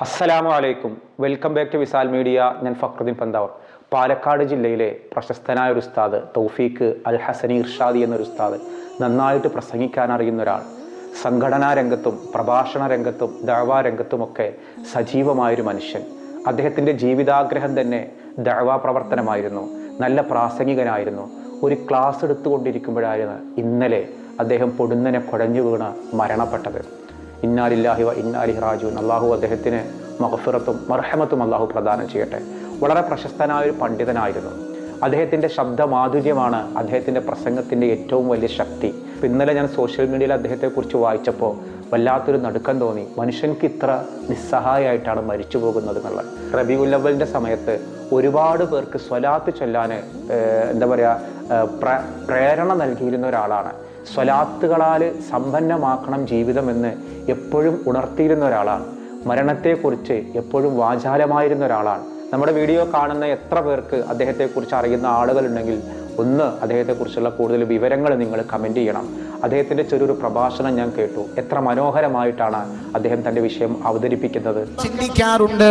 അസ്സലാമു അലൈക്കും. Welcome back to Visal Media. ഞാൻ ഫക്രുദ്ദീൻ പന്താവർ. പാലക്കാട് ജില്ലയിലെ പ്രശസ്തനായ ഒരു ഉസ്താദ് തൗഫീഖ് അൽ ഹസനി ഇർഷാദി എന്നൊരു ഉസ്താദ് നന്നായിട്ട് പ്രസംഗിക്കാൻ അറിയുന്ന ഒരാൾ. സംഘടനാ രംഗത്തും പ്രഭാഷണ രംഗത്തും ദഴവാ രംഗത്തുമൊക്കെ സജീവമായൊരു മനുഷ്യൻ. അദ്ദേഹത്തിന്റെ ജീവിതാഗ്രഹം തന്നെ ദഴവാ പ്രവർത്തനമായിരുന്നു. നല്ല പ്രാസംഗികനായിരുന്നു. ഒരു ക്ലാസ് എടുത്തുകൊണ്ടിരിക്കുമ്പോഴായിരുന്നു ഇന്നലെ അദ്ദേഹം പൊടുന്നനെ കുഴഞ്ഞു വീണ് മരണപ്പെട്ടത്. ഇന്നാലില്ലാഹി വ ഇന്നാലി റാജു അള്ളാഹു അദ്ദേഹത്തിന് മഹഫിറത്തും മർഹമത്തും അള്ളാഹു പ്രദാനം ചെയ്യട്ടെ. വളരെ പ്രശസ്തനായ ഒരു പണ്ഡിതനായിരുന്നു. അദ്ദേഹത്തിന്റെ ശബ്ദമാധുര്യമാണ് അദ്ദേഹത്തിന്റെ പ്രസംഗത്തിന്റെ ഏറ്റവും വലിയ ശക്തി. ഇന്നലെ ഞാൻ സോഷ്യൽ മീഡിയയിൽ അദ്ദേഹത്തെക്കുറിച്ച് വായിച്ചപ്പോൾ വല്ലാത്തൊരു നടുക്കം തോന്നി. മനുഷ്യൻക്ക് ഇത്ര നിസ്സഹായമായിട്ടാണ് മരിച്ചു പോകുന്നത് എന്നുള്ളത്. റബി ഉല്ലവലിന്റെ സമയത്ത് ഒരുപാട് പേർക്ക് സ്വലാത്ത് ചൊല്ലാൻ എന്താ പറയുക പ്ര പ്രേരണ നൽകിയിരുന്ന ഒരാളാണ്. സ്വലാത്തുകളാൽ സമ്പന്നമാക്കണം ജീവിതമെന്ന് എപ്പോഴും ഉണർത്തിയിരുന്ന ഒരാളാണ്. മരണത്തെക്കുറിച്ച് എപ്പോഴും വാചാലമായിരുന്ന ഒരാളാണ്. നമ്മുടെ വീഡിയോ കാണുന്ന എത്ര പേർക്ക് അദ്ദേഹത്തെക്കുറിച്ച് അറിയുന്ന ആളുകളുണ്ടെങ്കിൽ ഒന്ന് അദ്ദേഹത്തെക്കുറിച്ചുള്ള കൂടുതൽ വിവരങ്ങൾ നിങ്ങൾ കമന്റ് ചെയ്യണം. അദ്ദേഹത്തിന്റെ ചെറിയൊരു പ്രഭാഷണം ഞാൻ കേട്ടു. എത്ര മനോഹരമായിട്ടാണ് അദ്ദേഹം തന്റെ വിഷയം അവതരിപ്പിക്കുന്നത്. ചിന്തിക്കാറുണ്ട്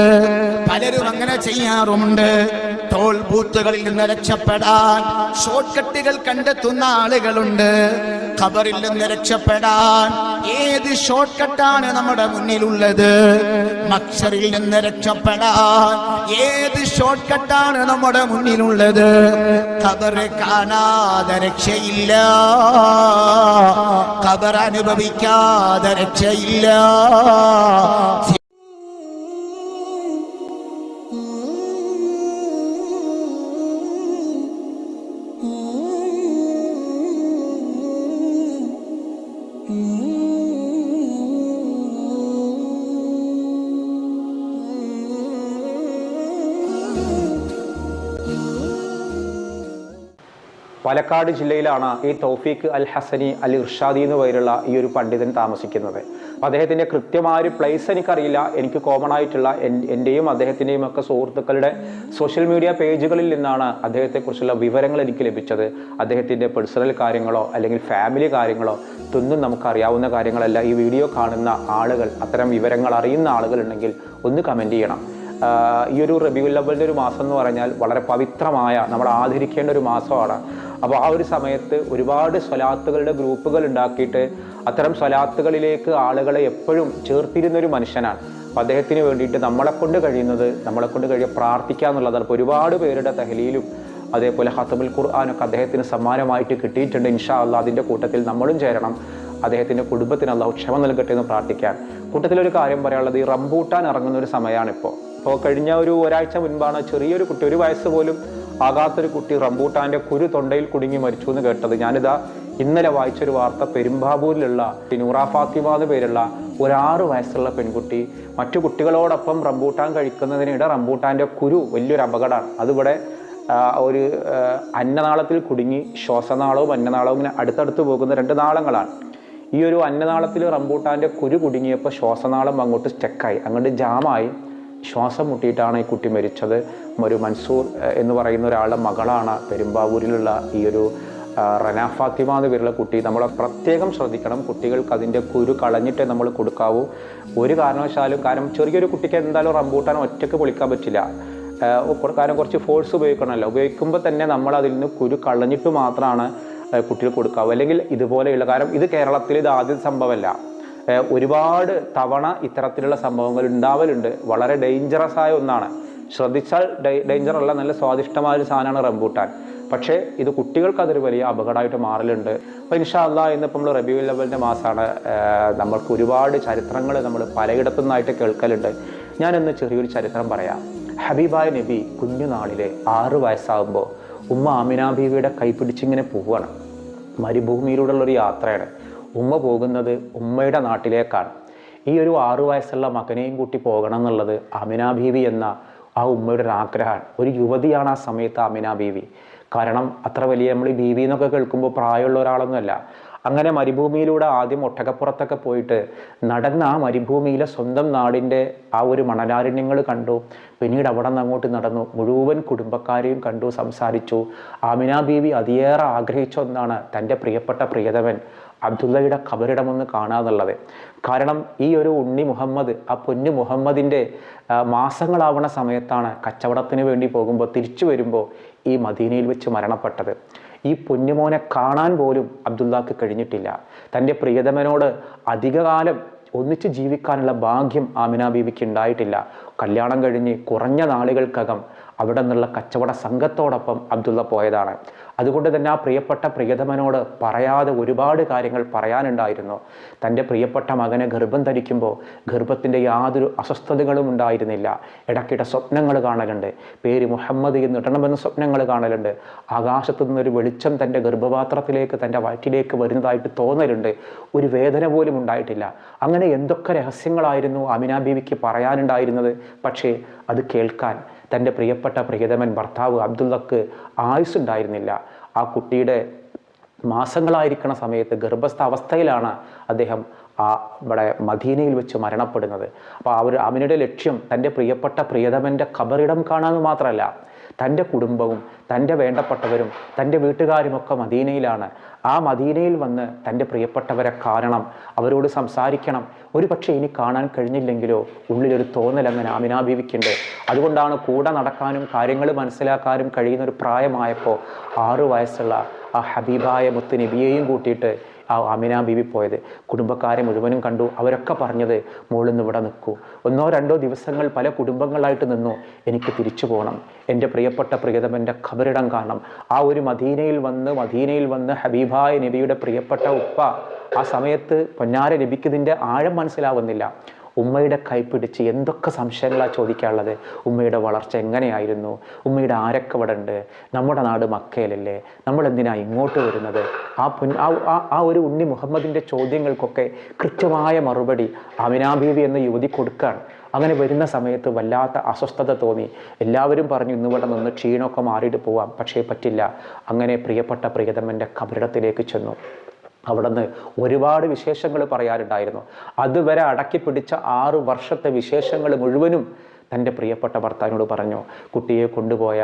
പലരും അങ്ങനെ ചെയ്യാറുണ്ട് ടോൾ ബൂത്തുകളിൽ നിന്ന് രക്ഷപ്പെടാൻ ഷോർട്ട് കട്ടുകൾ കണ്ടെത്തുന്ന ആളുകളുണ്ട്. ഖബറിൽ നിന്ന് രക്ഷപ്പെടാൻ ഏത് ഷോർട്ട് കട്ടാണ് നമ്മുടെ മുന്നിലുള്ളത്? മക്ഷറിൽ നിന്ന് രക്ഷപ്പെടാൻ ഏത് ഷോർട്ട് കട്ടാണ് നമ്മുടെ മുന്നിലുള്ളത്? കബറ് കാണാതെ രക്ഷയില്ല. കബർ അനുഭവിക്കാതെ രക്ഷയില്ല. പാലക്കാട് ജില്ലയിലാണ് ഈ തൗഫീഖ് അൽ ഹസനി അൽ ഇർഷാദി എന്ന് പേരുള്ള ഈ ഒരു പണ്ഡിതൻ താമസിക്കുന്നത്. അപ്പോൾ അദ്ദേഹത്തിന്റെ കൃത്യമായ ഒരു പ്ലേസ് എനിക്കറിയില്ല. എനിക്ക് കോമൺ ആയിട്ടുള്ള എൻ- എന്റെയും അദ്ദേഹത്തിന്റെയും ഒക്കെ സുഹൃത്തുക്കളുടെ സോഷ്യൽ മീഡിയ പേജുകളിൽ നിന്നാണ് അദ്ദേഹത്തെക്കുറിച്ചുള്ള വിവരങ്ങൾ എനിക്ക് ലഭിച്ചത്. അദ്ദേഹത്തിന്റെ പേഴ്സണൽ കാര്യങ്ങളോ അല്ലെങ്കിൽ ഫാമിലി കാര്യങ്ങളോ ഇതൊന്നും നമുക്കറിയാവുന്ന കാര്യങ്ങളല്ല. ഈ വീഡിയോ കാണുന്ന ആളുകൾ അത്തരം വിവരങ്ങൾ അറിയുന്ന ആളുകളുണ്ടെങ്കിൽ ഒന്ന് കമന്റ് ചെയ്യണം. ഈ ഒരു റബിയുല്ലബലിന്റെ ഒരു മാസം എന്ന് പറഞ്ഞാൽ വളരെ പവിത്രമായ നമ്മൾ ആദരിക്കേണ്ട ഒരു മാസമാണ്. അപ്പോൾ ആ ഒരു സമയത്ത് ഒരുപാട് സ്വലാത്തുകളുടെ ഗ്രൂപ്പുകൾ ഉണ്ടാക്കിയിട്ട് അത്തരം സ്വലാത്തുകളിലേക്ക് ആളുകളെ എപ്പോഴും ചേർത്തിരുന്നൊരു മനുഷ്യനാണ്. അപ്പോൾ അദ്ദേഹത്തിന് വേണ്ടിയിട്ട് നമ്മളെക്കൊണ്ട് കഴിയുന്നത് നമ്മളെക്കൊണ്ട് കഴിയുക പ്രാർത്ഥിക്കുക എന്നുള്ളതാണ്. ഇപ്പോൾ ഒരുപാട് പേരുടെ തഹലിയിലും അതേപോലെ ഹത്തമുൽ ഖുർആാനൊക്കെ അദ്ദേഹത്തിന് സമ്മാനമായിട്ട് കിട്ടിയിട്ടുണ്ട്. ഇൻഷാ അല്ല അതിന്റെ കൂട്ടത്തിൽ നമ്മളും ചേരണം. അദ്ദേഹത്തിന്റെ കുടുംബത്തിന് അള്ളാഹു ക്ഷമ നൽകട്ടെ എന്ന് പ്രാർത്ഥിക്കാൻ കൂട്ടത്തിലൊരു കാര്യം പറയാനുള്ളത് ഈ റംബൂട്ടാൻ ഇറങ്ങുന്ന ഒരു സമയമാണിപ്പോൾ ഇപ്പോൾ കഴിഞ്ഞ ഒരു ഒരാഴ്ച മുൻപാണ് ചെറിയൊരു കുട്ടി ഒരു വയസ്സ് പോലും ആകാത്തൊരു കുട്ടി റംബൂട്ടാന്റെ കുരു തൊണ്ടയിൽ കുടുങ്ങി മരിച്ചു എന്ന് കേട്ടത് ഞാനിതാ ഇന്നലെ വായിച്ചൊരു വാർത്ത പെരുമ്പാവൂരിലുള്ള നൂറ ഫാത്തിമ എന്ന് പേരുള്ള ഒരാറ് വയസ്സുള്ള പെൺകുട്ടി മറ്റു കുട്ടികളോടൊപ്പം റംബൂട്ടാൻ കഴിക്കുന്നതിനിടെ റംബൂട്ടാന്റെ കുരു വലിയൊരു അപകടമാണ്. അതിവിടെ ഒരു അന്നനാളത്തിൽ കുടുങ്ങി ശ്വാസനാളവും അന്നനാളവും ഇങ്ങനെ അടുത്തടുത്ത് പോകുന്ന രണ്ട് നാളങ്ങളാണ്. ഈ ഒരു അന്നനാളത്തിൽ റംബൂട്ടാന്റെ കുരു കുടുങ്ങിയപ്പോൾ ശ്വാസനാളം അങ്ങോട്ട് സ്റ്റക്കായി. അങ്ങോട്ട് ജാമായി. ശ്വാസം മുട്ടിയിട്ടാണ് ഈ കുട്ടി മരിച്ചത്. ഒരു മൻസൂർ എന്ന് പറയുന്ന ഒരാളുടെ മകളാണ് പെരുമ്പാവൂരിലുള്ള ഈ ഒരു റനാഫാത്തിമ റന ഫാത്തിമ എന്ന് പേരുള്ള കുട്ടി. നമ്മൾ പ്രത്യേകം ശ്രദ്ധിക്കണം. കുട്ടികൾക്ക് അതിന്റെ കുരു കളഞ്ഞിട്ടേ നമ്മൾ കൊടുക്കാവൂ. ഒരു കാരണവശാലും കാരണം ചെറിയൊരു കുട്ടിക്ക് എന്തായാലും റംബൂട്ടാൻ ഒറ്റയ്ക്ക് പൊളിക്കാൻ പറ്റില്ല. കാരണം കുറച്ച് ഫോഴ്സ് ഉപയോഗിക്കണമല്ലോ. ഉപയോഗിക്കുമ്പോൾ തന്നെ നമ്മൾ അതിൽ നിന്ന് കുരു കളഞ്ഞിട്ട് മാത്രമാണ് കുട്ടികൾ കൊടുക്കാവൂ. അല്ലെങ്കിൽ ഇതുപോലെയുള്ള കാരണം ഇത് കേരളത്തിൽ ഇത് ആദ്യ സംഭവമല്ല. ഒരുപാട് തവണ ഇത്തരത്തിലുള്ള സംഭവങ്ങൾ ഉണ്ടാവലുണ്ട്. വളരെ ഡേഞ്ചറസ് ആയ ഒന്നാണ്. ശ്രദ്ധിച്ചാൽ ഡേഞ്ചർ അല്ല നല്ല സ്വാദിഷ്ടമായ ഒരു സാധനമാണ് റംബൂട്ടാൻ. പക്ഷേ ഇത് കുട്ടികൾക്ക് അതൊരു വലിയ അപകടമായിട്ട് മാറലുണ്ട്. അപ്പോൾ ഇൻഷാ അല്ലാ ഇന്നിപ്പോൾ നമ്മൾ റബിയു ലെവലിന്റെ മാസമാണ് നമ്മൾക്ക് ഒരുപാട് ചരിത്രങ്ങൾ നമ്മൾ പലയിടത്തു നിന്നായിട്ട് കേൾക്കലുണ്ട്. ഞാനിന്ന് ചെറിയൊരു ചരിത്രം പറയാം. ഹബീബായ നബി കുഞ്ഞുനാളിലെ ആറ് വയസ്സാകുമ്പോൾ ഉമ്മ ആമിന ബീവിയുടെ കൈപിടിച്ചിങ്ങനെ പോവുകയാണ് മരുഭൂമിയിലൂടെയുള്ളൊരു യാത്രയാണ്. ഉമ്മ പോകുന്നത് ഉമ്മയുടെ നാട്ടിലേക്കാണ്. ഈ ഒരു ആറു വയസ്സുള്ള മകനെയും കൂട്ടി പോകണം എന്നുള്ളത് അമിന ബീവി എന്ന ആ ഉമ്മയുടെ ഒരു ആഗ്രഹമാണ്. ഒരു യുവതിയാണ് ആ സമയത്ത് അമിന ബീവി. കാരണം അത്ര വലിയ നമ്മൾ ഈ ബീവി എന്നൊക്കെ കേൾക്കുമ്പോൾ പ്രായമുള്ള ഒരാളൊന്നുമല്ല. അങ്ങനെ മരുഭൂമിയിലൂടെ ആദ്യം ഒട്ടകപ്പുറത്തൊക്കെ പോയിട്ട് നടന്ന ആ മരുഭൂമിയിലെ സ്വന്തം നാടിന്റെ ആ ഒരു മണലാരണ്യങ്ങൾ കണ്ടു. പിന്നീട് അവിടെ നിന്ന് അങ്ങോട്ട് നടന്നു. മുഴുവൻ കുടുംബക്കാരെയും കണ്ടു സംസാരിച്ചു. ആമിന ബീവി അതിയേറെ ആഗ്രഹിച്ച ഒന്നാണ് തന്റെ പ്രിയപ്പെട്ട പ്രിയതമൻ. അബ്ദുള്ളയുടെ ഖബറിടമൊന്ന് കാണാന്നുള്ളത് കാരണം ഈ ഒരു ഉണ്ണി മുഹമ്മദ് ആ പൊന്നു മുഹമ്മദിന്റെ മാസങ്ങളാവുന്ന സമയത്താണ് കച്ചവടത്തിന് വേണ്ടി പോകുമ്പോൾ തിരിച്ചു വരുമ്പോൾ ഈ മദീനയിൽ വെച്ച് മരണപ്പെട്ടത്. ഈ പൊന്നുമോനെ കാണാൻ പോലും അബ്ദുള്ളക്ക് കഴിഞ്ഞിട്ടില്ല. തന്റെ പ്രിയതമനോട് അധികകാലം ഒന്നിച്ച് ജീവിക്കാനുള്ള ഭാഗ്യം ആമിന ബീവിക്ക് ഉണ്ടായിട്ടില്ല. കല്യാണം കഴിഞ്ഞ് കുറഞ്ഞ നാളുകൾക്കകം അവിടെ നിന്നുള്ള കച്ചവട സംഘത്തോടൊപ്പം അബ്ദുള്ള പോയതാണ്. അതുകൊണ്ട് തന്നെ ആ പ്രിയപ്പെട്ട പ്രിയതമനോട് പറയാതെ ഒരുപാട് കാര്യങ്ങൾ പറയാനുണ്ടായിരുന്നു. തന്റെ പ്രിയപ്പെട്ട മകനെ ഗർഭം ധരിക്കുമ്പോൾ ഗർഭത്തിന്റെ യാതൊരു അസ്വസ്ഥതകളും ഉണ്ടായിരുന്നില്ല. ഇടയ്ക്കിടെ സ്വപ്നങ്ങൾ കാണലുണ്ട്. പേര് മുഹമ്മദ് എന്ന് ഇടണമെന്ന് സ്വപ്നങ്ങൾ കാണലുണ്ട്. ആകാശത്തു നിന്നൊരു വെളിച്ചം തന്റെ ഗർഭപാത്രത്തിലേക്ക് തന്റെ വയറ്റിലേക്ക് വരുന്നതായിട്ട് തോന്നലുണ്ട്. ഒരു വേദന പോലും ഉണ്ടായിട്ടില്ല. അങ്ങനെ എന്തൊക്കെ രഹസ്യങ്ങളായിരുന്നു അമിന ബീവിക്ക് പറയാനുണ്ടായിരുന്നത്? പക്ഷേ അത് കേൾക്കാൻ തന്റെ പ്രിയപ്പെട്ട പ്രിയതമൻ ഭർത്താവ് അബ്ദുള്ളക്ക് ആയുസ് ഉണ്ടായിരുന്നില്ല ആ കുട്ടിയുടെ മാസങ്ങളായിരിക്കണ സമയത്ത് ഗർഭസ്ഥ അവസ്ഥയിലാണ് അദ്ദേഹം ആ ഇവിടെ മദീനയിൽ വെച്ച് മരണപ്പെടുന്നത്. അപ്പോൾ അവർ അവനുടെ ലക്ഷ്യം തന്റെ പ്രിയപ്പെട്ട പ്രിയതമന്റെ ഖബറിടം കാണാമെന്ന് മാത്രമല്ല തന്റെ കുടുംബവും തന്റെ വേണ്ടപ്പെട്ടവരും തന്റെ വീട്ടുകാരുമൊക്കെ മദീനയിലാണ്. ആ മദീനയിൽ വന്ന് തന്റെ പ്രിയപ്പെട്ടവരെ കാണണം അവരോട് സംസാരിക്കണം. ഒരു പക്ഷേ ഇനി കാണാൻ കഴിഞ്ഞില്ലെങ്കിലോ ഉള്ളിലൊരു തോന്നലങ്ങനെ ആമിനാ അതുകൊണ്ടാണ് കൂടെ നടക്കാനും കാര്യങ്ങൾ മനസ്സിലാക്കാനും കഴിയുന്ന ഒരു പ്രായമായപ്പോൾ ആറു വയസ്സുള്ള ആ ഹബീബായ മുത്ത് നബിയെയും കൂട്ടിയിട്ട് ആ അമിന ബീവി പോയത്. കുടുംബക്കാരെ മുഴുവനും കണ്ടു. അവരൊക്കെ പറഞ്ഞത് മോളിന്ന് ഇവിടെ നിൽക്കൂ. ഒന്നോ രണ്ടോ ദിവസങ്ങൾ പല കുടുംബങ്ങളായിട്ട് നിന്നു. എനിക്ക് തിരിച്ചു പോകണം. എന്റെ പ്രിയപ്പെട്ട പ്രിയതമന്റെ ഖബറിടം കാണണം. ആ ഒരു മദീനയിൽ വന്ന് മദീനയിൽ വന്ന് ഹബീബായ നബിയുടെ പ്രിയപ്പെട്ട ഉപ്പ ആ സമയത്ത് പൊന്നാര ലഭിക്കുന്നതിന്റെ ആഴം മനസ്സിലാവുന്നില്ല. ഉമ്മയുടെ കൈപ്പിടിച്ച് എന്തൊക്കെ സംശയങ്ങളാണ് ചോദിക്കാനുള്ളത്? ഉമ്മയുടെ വളർച്ച എങ്ങനെയായിരുന്നു? ഉമ്മയുടെ ആരൊക്കെ ഇവിടെ ഉണ്ട്? നമ്മുടെ നാട് മക്കയിലല്ലേ? നമ്മളെന്തിനാണ് ഇങ്ങോട്ട് വരുന്നത്? ആ പുൻ ആ ഒരു ഉണ്ണി മുഹമ്മദിന്റെ ചോദ്യങ്ങൾക്കൊക്കെ കൃത്യമായ മറുപടി അമിനാ ബീവി എന്ന യുവതി കൊടുക്കുകയാണ് അങ്ങനെ വരുന്ന സമയത്ത് വല്ലാത്ത അസ്വസ്ഥത തോന്നി. എല്ലാവരും പറഞ്ഞു ഇന്നിവിടെ നിന്ന് ക്ഷീണമൊക്കെ മാറിയിട്ട് പോവാം. പക്ഷേ പറ്റില്ല. അങ്ങനെ പ്രിയപ്പെട്ട പ്രിയതമന്റെ കബറിടത്തിലേക്ക് ചെന്നു. അവിടുന്ന് ഒരുപാട് വിശേഷങ്ങൾ പറയാറുണ്ടായിരുന്നു അതുവരെ അടക്കി പിടിച്ച ആറു വർഷത്തെ വിശേഷങ്ങൾ മുഴുവനും തന്റെ പ്രിയപ്പെട്ട ഭർത്താവിനോട് പറഞ്ഞു. കുട്ടിയെ കൊണ്ടുപോയ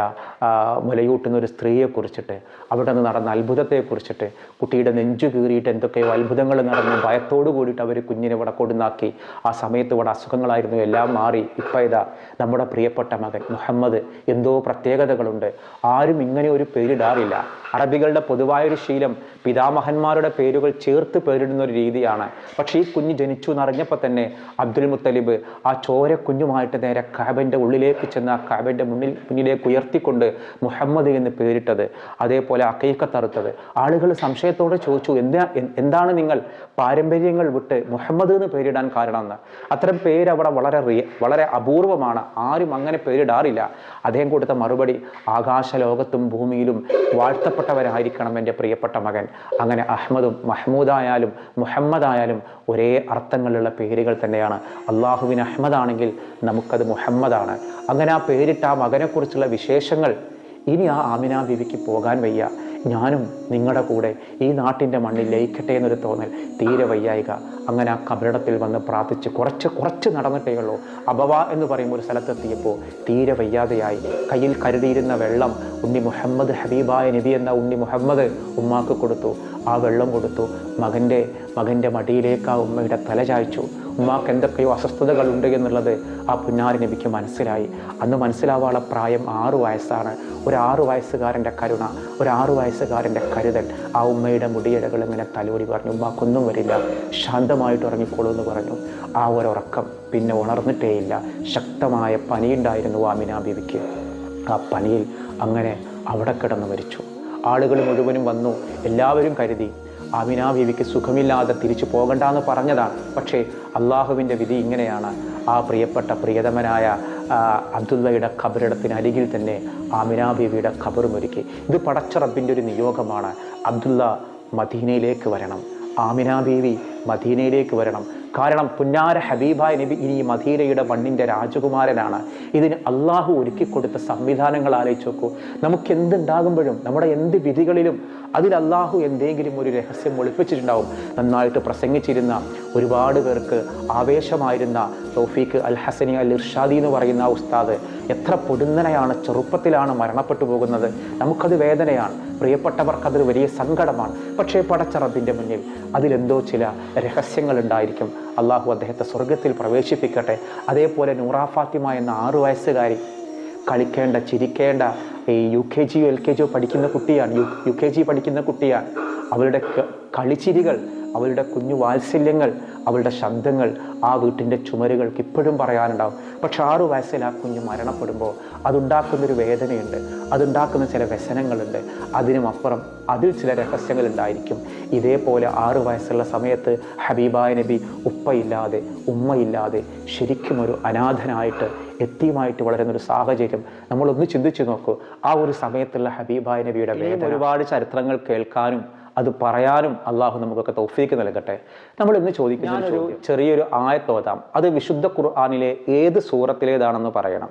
മുലയൂട്ടുന്ന ഒരു സ്ത്രീയെക്കുറിച്ചിട്ട് അവിടെ നിന്ന് നടന്ന അത്ഭുതത്തെക്കുറിച്ചിട്ട് കുട്ടിയുടെ നെഞ്ചു കീറിയിട്ട് എന്തൊക്കെയോ അത്ഭുതങ്ങൾ നടന്നു ഭയത്തോടു കൂടിയിട്ട് അവർ കുഞ്ഞിനെ ഇവിടെ കൊടുന്നാക്കി. ആ സമയത്ത് ഇവിടെ അസുഖങ്ങളായിരുന്നു എല്ലാം മാറി. ഇപ്പം ഇതാ നമ്മുടെ പ്രിയപ്പെട്ട മകൻ മുഹമ്മദ്. എന്തോ പ്രത്യേകതകളുണ്ട്. ആരും ഇങ്ങനെ ഒരു പേരിടാറില്ല. അറബികളുടെ പൊതുവായൊരു ശീലം പിതാമഹന്മാരുടെ പേരുകൾ ചേർത്ത് പേരിടുന്ന ഒരു രീതിയാണ്. പക്ഷേ ഈ കുഞ്ഞ് ജനിച്ചു എന്നറിഞ്ഞപ്പോൾ തന്നെ അബ്ദുൽ മുത്തലിബ് ആ ചോര കുഞ്ഞുമായിട്ട് നേരെ കാബന്റെ ഉള്ളിലേക്ക് ചെന്ന് ആ കാബന്റെ മുന്നിൽ മുന്നിലേക്ക് ഉയർത്തിക്കൊണ്ട് മുഹമ്മദ് എന്ന് പേരിട്ടത് അതേപോലെ അക്കൈക്കത്തറുത്തത് ആളുകൾ സംശയത്തോടെ ചോദിച്ചു എന്താ എന്താണ് നിങ്ങൾ പാരമ്പര്യങ്ങൾ വിട്ട് മുഹമ്മദ് എന്ന് പേരിടാൻ കാരണമെന്ന്? അത്തരം പേര് അവിടെ വളരെ വളരെ അപൂർവമാണ്. ആരും അങ്ങനെ പേരിടാറില്ല. അദ്ദേഹം കൊടുത്ത മറുപടി ആകാശ ലോകത്തും ഭൂമിയിലും വാഴ്ത്തപ്പെട്ടവരായിരിക്കണം എന്റെ പ്രിയപ്പെട്ട മകൻ. അങ്ങനെ അഹമ്മദും മഹ്മൂദായാലും മുഹമ്മദായാലും ഒരേ അർത്ഥങ്ങളുള്ള പേരുകൾ തന്നെയാണ്. അള്ളാഹുവിന് അഹമ്മദാണെങ്കിൽ നമുക്കത് മുഹമ്മദാണ്. അങ്ങനെ ആ പേരിട്ട ആ മകനെക്കുറിച്ചുള്ള വിശേഷങ്ങൾ ഇനി ആ ആമിന ബിവിക്ക് പോകാൻ വയ്യ. ഞാനും നിങ്ങളുടെ കൂടെ ഈ നാട്ടിന്റെ മണ്ണിൽ ലയിക്കട്ടെ എന്നൊരു തോന്നൽ തീരെ വയ്യായിക. അങ്ങനെ ആ കബറിടത്തിൽ വന്ന് പ്രാർത്ഥിച്ച് കുറച്ച് കുറച്ച് നടന്നിട്ടേ ഉള്ളൂ. അബവ എന്ന് പറയുമ്പോൾ ഒരു സ്ഥലത്തെത്തിയപ്പോൾ തീരെ വയ്യാതെയായി. കയ്യിൽ കരുതിയിരുന്ന വെള്ളം ഉണ്ണി മുഹമ്മദ് ഹബീബായ നബി എന്ന ഉണ്ണി മുഹമ്മദ് ഉമ്മാക്ക് കൊടുത്തു. ആ വെള്ളം കൊടുത്തു. മകന്റെ മകന്റെ മടിയിലേക്ക് ആ ഉമ്മയുടെ തല ചായ്ച്ചു. ഉമ്മാക്ക് എന്തൊക്കെയോ അസ്വസ്ഥതകളുണ്ട് എന്നുള്ളത് ആ പുന്നാരി നബിക്ക് മനസ്സിലായി. അന്ന് മനസ്സിലാവാനുള്ള പ്രായം ആറു വയസ്സാണ്. ഒരു ആറു വയസ്സുകാരന്റെ കരുണ ഒരു ആറു വയസ്സുകാരന്റെ കരുതൽ. ആ ഉമ്മയുടെ മുടിയിടകൾ ഇങ്ങനെ തലോടി പറഞ്ഞു ഉമ്മാക്കൊന്നും വരില്ല. ശാന്തമായിട്ട് ഉറങ്ങിക്കോളൂ എന്ന് പറഞ്ഞു. ആ ഒരുറക്കം പിന്നെ ഉണർന്നിട്ടേയില്ല. ശക്തമായ പനിയുണ്ടായിരുന്നു ആമിന ബീവിക്ക്. ആ പനിയിൽ അങ്ങനെ അവിടെ കിടന്ന് മരിച്ചു. ആളുകൾ മുഴുവനും വന്നു. എല്ലാവരും കരുതി ആമിന ബീവിക്ക് സുഖമില്ലാതെ തിരിച്ചു പോകണ്ടെന്ന് പറഞ്ഞതാണ്. പക്ഷേ അള്ളാഹുവിന്റെ വിധി ഇങ്ങനെയാണ്. ആ പ്രിയപ്പെട്ട പ്രിയതമനായ അബ്ദുള്ളയുടെ ഖബറിടത്തിന് അരികിൽ തന്നെ ആമിന ബീവിയുടെ ഖബറും ഒരുക്കി ഇത് പടച്ച റബ്ബിന്റെ ഒരു നിയോഗമാണ്. അബ്ദുള്ള മദീനയിലേക്ക് വരണം. ആമിന ബീവി മദീനയിലേക്ക് വരണം. കാരണം പുന്നാര ഹബീബായ നബി ഇനി മദീനയുടെ മണ്ണിന്റെ രാജകുമാരനാണ്. ഇതിന് അള്ളാഹു ഒരുക്കി കൊടുത്ത സംവിധാനങ്ങൾ ആലോചിച്ച് നോക്കൂ. നമുക്ക് എന്തുണ്ടാകുമ്പോഴും നമ്മുടെ എന്ത് വിധികളിലും അതിൽ അള്ളാഹു എന്തെങ്കിലും ഒരു രഹസ്യം ഒളിപ്പിച്ചിട്ടുണ്ടാവും. നന്നായിട്ട് പ്രസംഗിച്ചിരുന്ന ഒരുപാട് പേർക്ക് ആവേശമായിരുന്ന തൗഫീഖ് അൽ ഹസനി അൽ ഇർഷാദി എന്ന് പറയുന്ന ആ ഉസ്താദ് എത്ര പൊടുന്നനെയാണ് ചെറുപ്പത്തിലാണ് മരണപ്പെട്ടു പോകുന്നത്. നമുക്കത് വേദനയാണ്. പ്രിയപ്പെട്ടവർക്കതൊരു വലിയ സങ്കടമാണ്. പക്ഷേ പടച്ചറബിന്റെ മുന്നിൽ അതിലെന്തോ ചില രഹസ്യങ്ങൾ ഉണ്ടായിരിക്കും അള്ളാഹു അദ്ദേഹത്തെ സ്വർഗത്തിൽ പ്രവേശിപ്പിക്കട്ടെ. അതേപോലെ നൂറാ ഫാത്തിമ എന്ന ആറു വയസ്സുകാരി കളിക്കേണ്ട ചിരിക്കേണ്ട ഈ U K Jio L K Jio പഠിക്കുന്ന കുട്ടിയാണ്. യു യു കെ ജി പഠിക്കുന്ന കുട്ടിയാണ്. അവരുടെ കളിച്ചിരികൾ അവരുടെ കുഞ്ഞു വാത്സല്യങ്ങൾ അവളുടെ ശബ്ദങ്ങൾ ആ വീട്ടിന്റെ ചുമരുകൾക്ക് ഇപ്പോഴും പറയാനുണ്ടാവും. പക്ഷെ ആറു വയസ്സിൽ ആ കുഞ്ഞ് മരണപ്പെടുമ്പോൾ അതുണ്ടാക്കുന്നൊരു വേദനയുണ്ട്. അതുണ്ടാക്കുന്ന ചില വ്യസനങ്ങളുണ്ട്. അതിനും അപ്പുറം അതിൽ ചില രഹസ്യങ്ങൾ ഉണ്ടായിരിക്കും ഇതേപോലെ ആറ് വയസ്സുള്ള സമയത്ത് ഹബീബായ നബി ഉപ്പയില്ലാതെ ഉമ്മയില്ലാതെ ശരിക്കും ഒരു അനാഥനായിട്ട് എത്തിയുമായിട്ട് വളരുന്ന ഒരു സാഹചര്യം നമ്മളൊന്ന് ചിന്തിച്ചു നോക്കൂ. ആ ഒരു സമയത്തുള്ള ഹബീബായ നബിയുടെ വേദന ഒരുപാട് ചരിത്രങ്ങൾ കേൾക്കാനും അത് പറയാനും അള്ളാഹു നമുക്കൊക്കെ തൗഫീക്ക് നൽകട്ടെ. നമ്മൾ ഇന്ന് ചോദിക്കുന്ന ഒരു ചെറിയൊരു ആയത്തോതാം അത് വിശുദ്ധ ഖുർആാനിലെ ഏത് സൂറത്തിലേതാണെന്ന് പറയണം.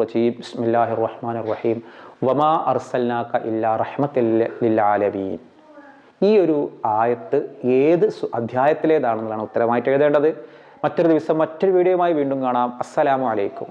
റജീം. റഹ്മാനിർ റഹീം വമാ അർസൽനാക ഇല്ലാ ഈ ഒരു ആയത്ത് ഏത് അധ്യായത്തിലേതാണെന്നാണ് അധ്യായത്തിലേതാണെന്നുള്ളതാണ് ഉത്തരമായിട്ട് എഴുതേണ്ടത്. മറ്റൊരു ദിവസം മറ്റൊരു വീഡിയോയുമായി വീണ്ടും കാണാം. അസ്സലാമു അലൈക്കും.